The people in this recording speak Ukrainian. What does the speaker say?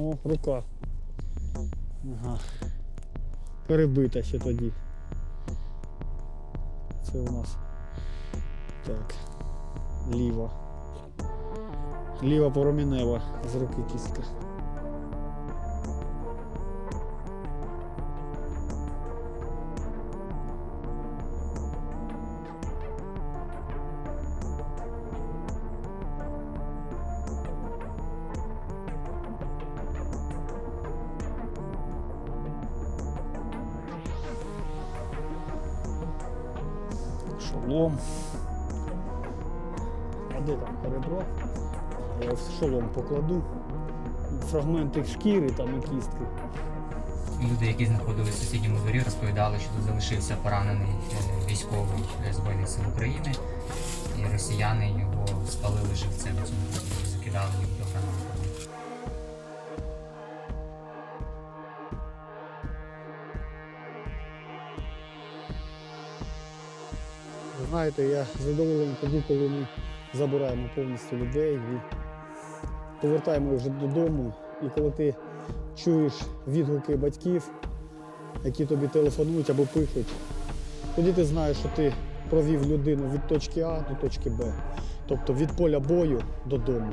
О, рука. Ага. Перебита ще тоді. Це у нас так. Ліва. Ліва поромінева з руки кістка. Шолом. А де там ребро? Я в шолом покладу. Фрагменти шкіри там і кістки. Люди, які знаходилися в сусідньому дворі, розповідали, що тут залишився поранений е, військовий е, Збройних сил України, і росіяни його спалили живцем цьому закидали їх до гранатами. Знаєте, я задоволений тоді, коли ми забираємо повністю людей і повертаємо вже додому. І коли ти чуєш відгуки батьків, які тобі телефонують або пишуть, тоді ти знаєш, що ти провів людину від точки А до точки Б, тобто від поля бою додому.